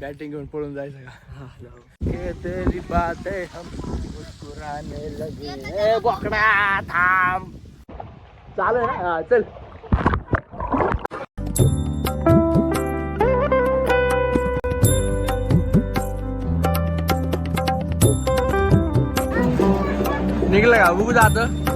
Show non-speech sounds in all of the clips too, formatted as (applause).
Batting घेऊन पळून जायचं का? तेरी बात है हम. मुस्कुराने लगे. ए बोकडा थांब. चालू ना? हा, चल. निघलं का? बघू जात.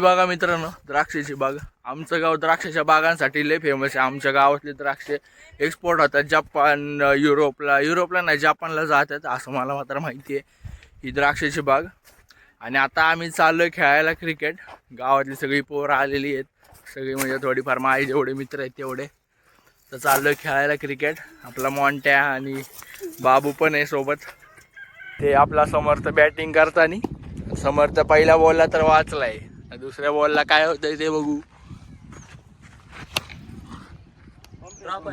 ही बागा मित्रांनो द्राक्षाची बाग. आमचं गाव द्राक्षाच्या बागांसाठी लय फेमस आहे. आमच्या गावातले द्राक्षे एक्सपोर्ट होतात. जपान युरोपला युरोपला नाही जपानला जातात असं मला मात्र माहिती आहे. ही द्राक्षाची बाग. आणि आता आम्ही चाललो खेळायला क्रिकेट गावातली सगळी पोरं आलेली आहेत. सगळी म्हणजे थोडीफार माझे जेवढे मित्र आहेत तेवढे. तर चाललो खेळायला क्रिकेट आपला मॉन्ट्या आणि बाबू पण आहे सोबत. ते आपला समर्थ बॅटिंग करताना. समर्थ पहिल्या बॉलला तर वाचला आहे दुसऱ्या बॉलला काय होतंय ते बघू.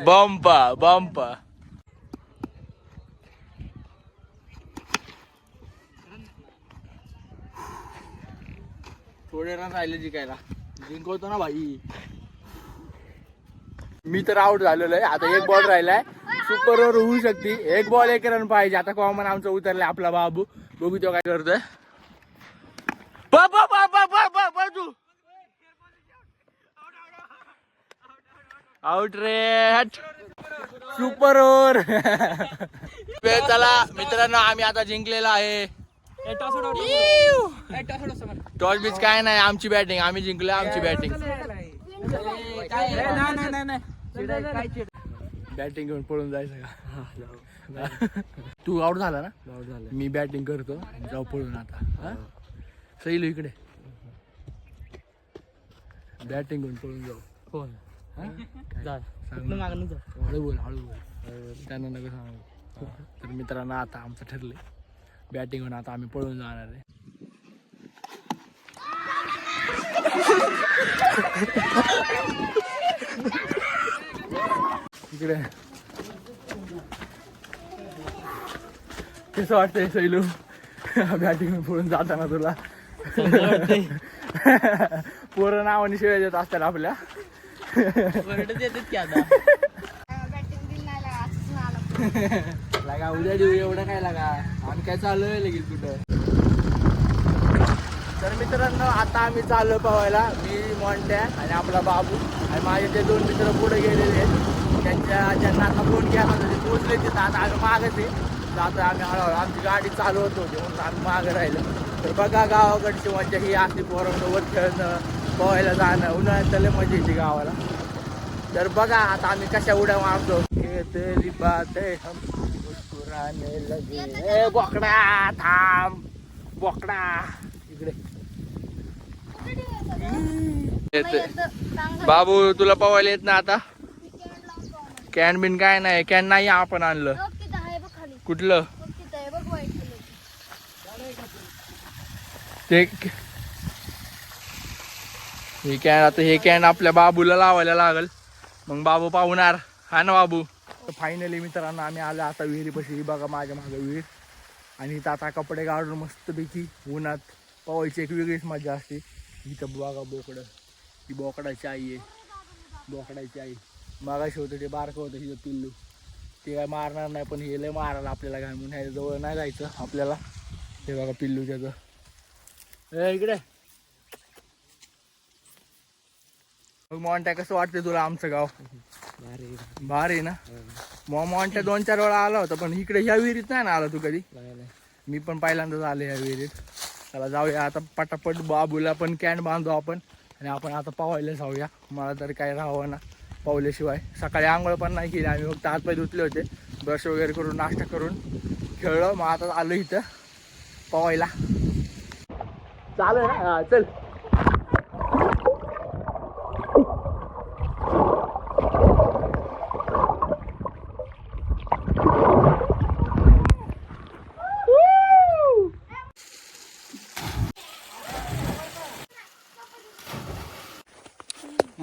बंपा बंपा. थोडे रन राहिले जिंकायला. जिंकवतो ना भाई. मी तर आउट झालेलो आहे. आता एक बॉल राहिलाय. सुपर ओव्हर होऊ शकते. एक बॉल एक रन पाहिजे. आता कॉमन आमचं उतरलाय? आपला बाबू. बघू तो काय करतोय बा बा बा बा बा बा बा तू आउट रे सुपर ओव्हर चला. मित्रांनो आम्ही आता जिंकलेला आहे. टॉस बीच काय नाही आमची बॅटिंग आम्ही जिंकलो आमची बॅटिंग बॅटिंग घेऊन पळून जायचं का? तू आउट झाला ना? मी बॅटिंग करतो. जाऊ पळून आता. हा? सैलू इकडे. बॅटिंग घेऊन पळून जाऊ. काय? सांग ना. हळू बोल हळू बोल. त्यांना नका सांगू. तर मित्रांनो आता आमचं ठरलंय. बॅटिंग होऊन आता आम्ही पळून जाणार आहे. इकडे. कसं वाटतंय सैलू? बॅटिंग पळून जाताना तुला? (laughs) पोरं नावाने शिवाय देत असतात आपल्या. लागा उद्या देऊ एवढं काय लागा? आम्ही काय चालू आहे लगेच कुठं? तर मित्रांनो आता आम्ही चाललो पवायला मी मॉन्ट्या आणि आपला बाबू. आणि माझे ते दोन मित्र पुढे गेलेले आहेत त्यांच्या ज्यांना आता फोन केला होता ते पोचले तिथं. आता आम्ही मागच आहे तर आता आम्ही हळूहळू आमची गाडी चालू होत होती म्हणून आम्ही मागं राहिलो. तर बघा गावाकडची मजा ही असते पोरांसोबत खेळणं पोहायला जाणं उन्हाळ्यात त्याला मजा येते गावाला. तर बघा आता आम्ही कशा उड्या मारतो. ये तेरी बात हम मुस्कुराने लगे. ए बोकडा थांब. बोकडा. इकडे. बाबू तुला पवायला येत ना आता? कॅन बिन काय नाही. कॅन नाही आपण आणलं. कुठलं? ते हे कॅन आता हे कॅन आपल्या बाबूला लावायला लागल. मग बाबू पाहुणार. हा ना बाबू? फायनली मित्रांनो आम्ही आलो आता विहिरीपाशी. बघा माझ्या मागं विहीर. आणि इथं आता कपडे काढून मस्तपैकी उन्हात पवायची एक वेगळीच मजा असते. इथं बघा बोकडं. ही बोकडाची आई आहे. बोकडाची आई. मागाशी होतं ते बारकं होतं हिचं पिल्लू. ते काय मारणार नाही पण हे लय मारायला आपल्याला काय म्हणून ह्याच्या जवळ नाही जायचं आपल्याला. हे बघा पिल्लू त्याचं. ए इकडे. मग मॉन्ट्या कसं वाटतं तुला आमचं गाव? भारी ना? मग मॉन्ट्या दोन चार वेळा आला होता पण इकडे ह्या विहिरीत नाही ना आला तू कधी? मी पण पहिल्यांदाच आले ह्या विहिरीत. त्याला जाऊया आता पटापट बाबूला पण कॅन बांधू आपण. आणि आपण आता पावायला जाऊया. मला तर काय राहावं ना पावल्याशिवाय. सकाळी आंघोळ पण नाही केली आम्ही फक्त हातपाय धुतले होते. ब्रश वगैरे करून नाश्ता करून खेळलो. मग आता आलो इथं पवायला. चालेल ना? हा, चल.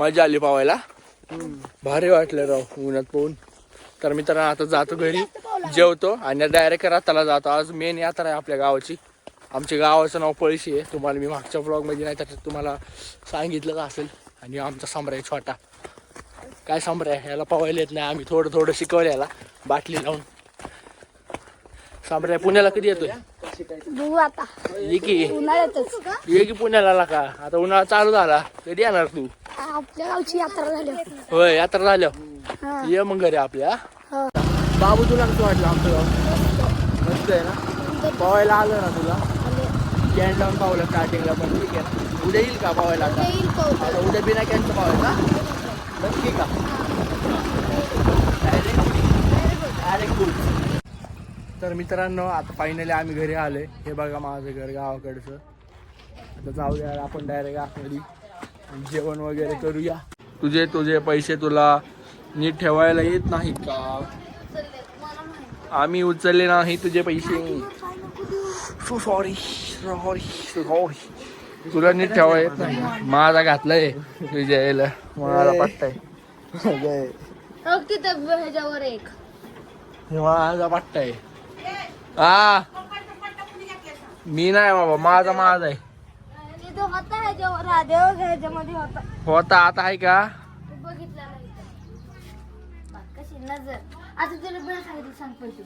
मजा आली पावायला. भारी वाटलं राव उन्हात पाहून. तर मित्रांनो आता जातो घरी जेवतो आणि डायरेक्ट रथाला जातो. आज मेन यात्रा आहे आपल्या गावाची. आमच्या गावाचं नाव पळशी आहे. तुम्हाला मी मागच्या ब्लॉगमध्ये नाही तर तुम्हाला सांगितलंच असेल. आणि आमचा सम्राय छोटा. काय सम्राय ह्याला पवायला येत नाही. आम्ही थोडं थोडं शिकवलं याला. बाटली लावून. सम्राय पुण्याला कधी येतोय? ये की. पुण्याला का? आता उन्हाळा चालू झाला. कधी येणार तू? आपल्या गावची यात्रा झाली होय यात्रा झाल्या. ये मग घरी आपल्या. बाबू तुला कसं वाटलं आमचं? गाव मस्त आहे ना? पवायला आलं ना तुला? कॅन लावून पावलं स्टार्टिंगला पण ठीक आहे. उद्या येईल का पावायला आता? उद्या बिना कॅनचं पावायचा नक्की का? डायरेक्ट तर मित्रांनो आता फायनली आम्ही घरी आलोय. हे बघा माझं घर गावाकडचं. आता जाऊया आपण डायरेक्ट आतमध्ये. जेवण वगैरे करूया. तुझे तुझे पैसे तुला नीट ठेवायला येत नाहीत का? आम्ही उचलले नाही तुझे पैसे. सो सॉरी सॉरी सॉरी तुला नीट ठेवा येत नाही. माझा घातलाय तुझ्या यायला माझा पट्टा आहे बघ तिथं ह्याच्यावर एक. हे माझा पट्टा आहे हा मी नाही बाबा माझा माझा आहे होता हा ह्याच्यामध्ये होता होता आता आहे का तू बघितला नाही का? बघ, कशी नजर आता तुला बिल सांगितलं सांग पैसे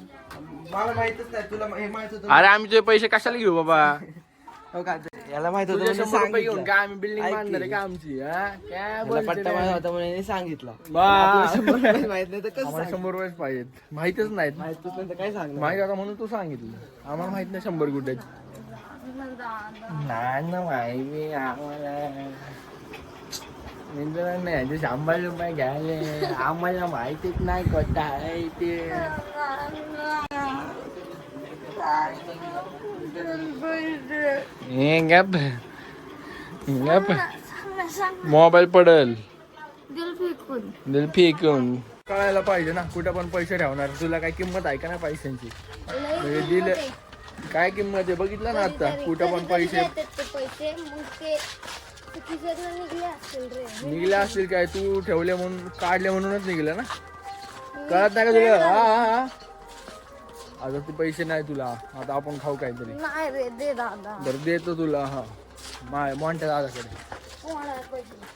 मला माहितच नाही तुला हे माहीत होतं अरे आम्ही तुझे पैसे कशाला घेऊ बाबा (laughs) हो का? याला माहीत होतं तुझे म्हणून शंभर रुपये घेऊन सांगितलं. काय आम्ही बिल्डिंग ऐक बांधणार आहे की. का आमची हा? काय याला बोलते पट्टा रे? माहीत होता म्हणून याने सांगितलं बा. आपल्याला शंभर रुपये माहीत नाही तर कसं आम्हाला सांग? शंभर रुपयेच पाहिजेत माहितच नाहीत माहितच नाही तर काय सांगणार माहीत आता म्हणून तू सांगितलं आम्हाला माहीत नाही शंभर कुठे आहेत. नाही ना माहिती आम्हाला मित्रांनो नाही यांचे शंभर रुपये घ्यायले आम्हाला माहितीच नाही कोणता आहे ते हे गप गप मोबाईल पडल दिल फेकून दिल फेकून कळायला पाहिजे ना कुठं पण पैसे ठेवणार तुला काय किंमत आहे का नाही पैशांची म्हणजे दिले काय किंमत आहे? बघितलं ना आता. कुठं पण पैसे पैसे. मग ते चुकीच्या निघले असतील रे. निघले असतील काय? तू ठेवले म्हणून काढले म्हणूनच निघले ना. कळत नाही का तुला? हा हा हा. आता ते पैसे नाही तुला. आता आपण खाऊ काहीतरी. नाही रे दे दादा. बरं देतो तुला हा. माय मोठ्या दादाकडे. कोणाला पैसे?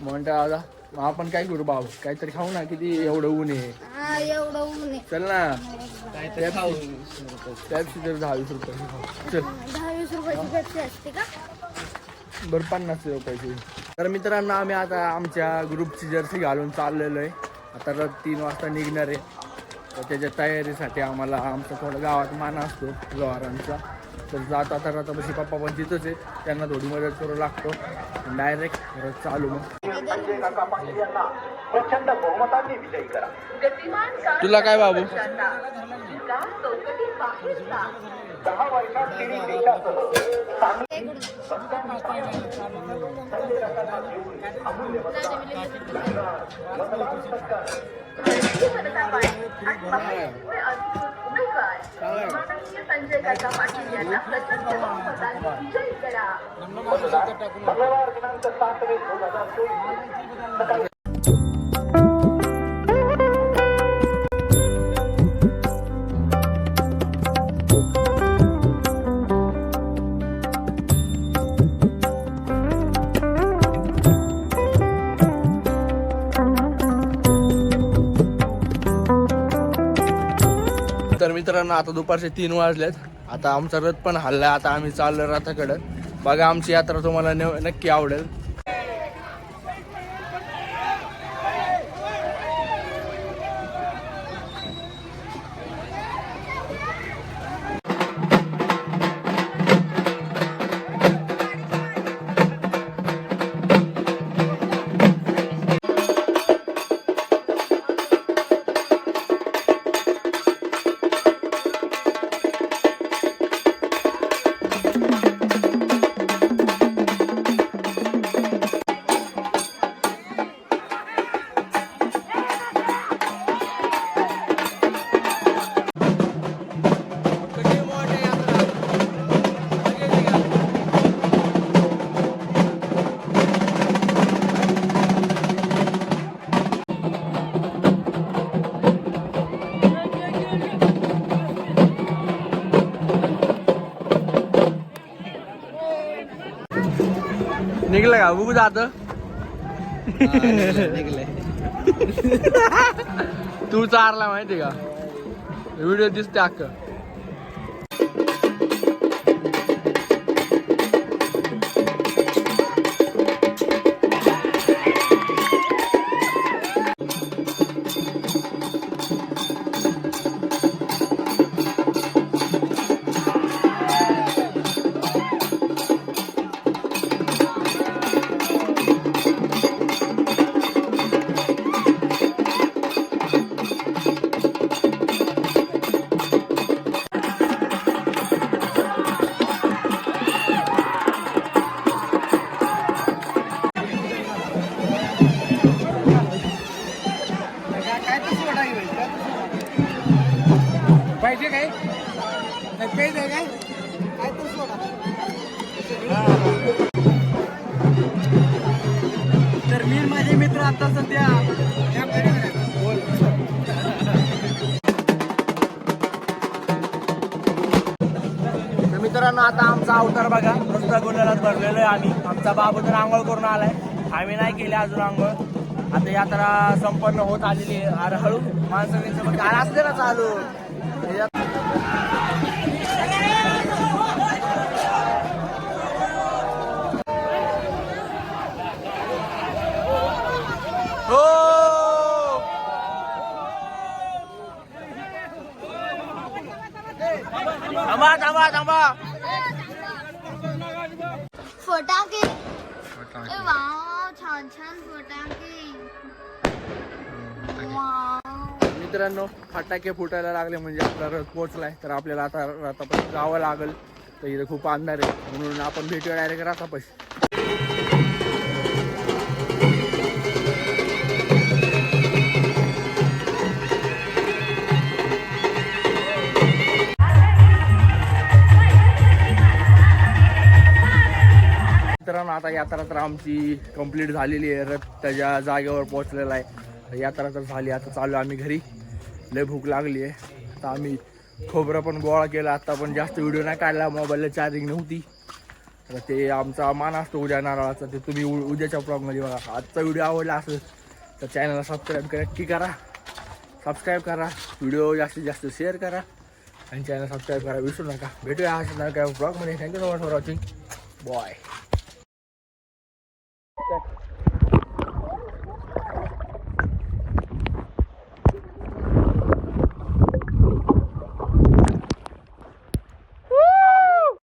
मोठ्या दादा. आपण काय करू भाऊ? काहीतरी खाऊ ना किती एवढं ऊन आहे. हा एवढं ऊन आहे. चल ना. टॅक्सी तर दहा वीस रुपये चल. दहा वीस रुपयाची पेप्सी असते का? बरं पन्नास रुपयाची. तर मित्रांनो आम्ही आता आमच्या ग्रुपची जर्सी घालून चाललेलो आहे. आता रात तीन वाजता निघणार आहे. तर त्याच्या तयारीसाठी आम्हाला आमचा थोडा गावात मान असतो जवारांचा तर जाता तर आता बशी पप्पा पण तिथंच आहे. त्यांना थोडी मदत करू लागतो. डायरेक्ट परत चालू मग. तुला काय बाबू? संजय काका पाटील यांना प्रचंड बहुमतांनी विजयी करा तर मित्रांनो आता दुपारचे तीन वाजलेत. आता आमचा रथ पण हल्ला आता आम्ही चाललो रथाकडं. बघा आमची यात्रा तुम्हाला न- नक्की आवडेल. बघू जात तू चारला माहिती का? व्हिडिओ दिसते अख्खं. काय? काय तर सोडा तर मी माझे मित्र आता सध्या मित्रांनो आता आमचा अवतार बघा. रस्ता गोंधळात भरलेलो आहे आम्ही. आमचा बाबू तर आंघोळ करून आलाय. आम्ही नाही केली अजून आंघोळ. आता यात्रा संपन्न होत आलेली आहे. हळू माणसं असते ना चालू. थांबा थांबा थांबा फटाके ए वाव छान छान फटाके मित्रांनो फटाके फुटायला लागले म्हणजे आपला रथ पोचलाय तर आपल्याला आता रथापाशी जावं लागेल. तर इथं खूप अंधार आहे. म्हणून आपण भेटूया डायरेक्ट रथापाशी. मित्रांनो आता यात्रा तर आमची कंप्लीट झालेली आहे. रथ त्याच्या जागेवर पोहोचलेला आहे. यात्रा तर झाली. आता चालू आम्ही घरी. लय भूक लागली आहे. आता आम्ही खोबरं पण गोळा केला. आत्ता पण जास्त व्हिडिओ नाही काढला. मोबाईलला चार्जिंग नव्हती. तर ते आमचा मान असतो उद्या नारळाचा. ते तुम्ही उ- उद्याच्या ब्लॉगमध्ये बघा. आजचा व्हिडिओ आवडला असेल तर चॅनलला सबस्क्राईब करा. की करा. सबस्क्राईब करा. व्हिडिओ जास्तीत जास्त शेअर करा. आणि चॅनल सबस्क्राईब करा विसरू नका. भेटूया अशा काय ब्लॉगमध्ये thank you so much for watching bye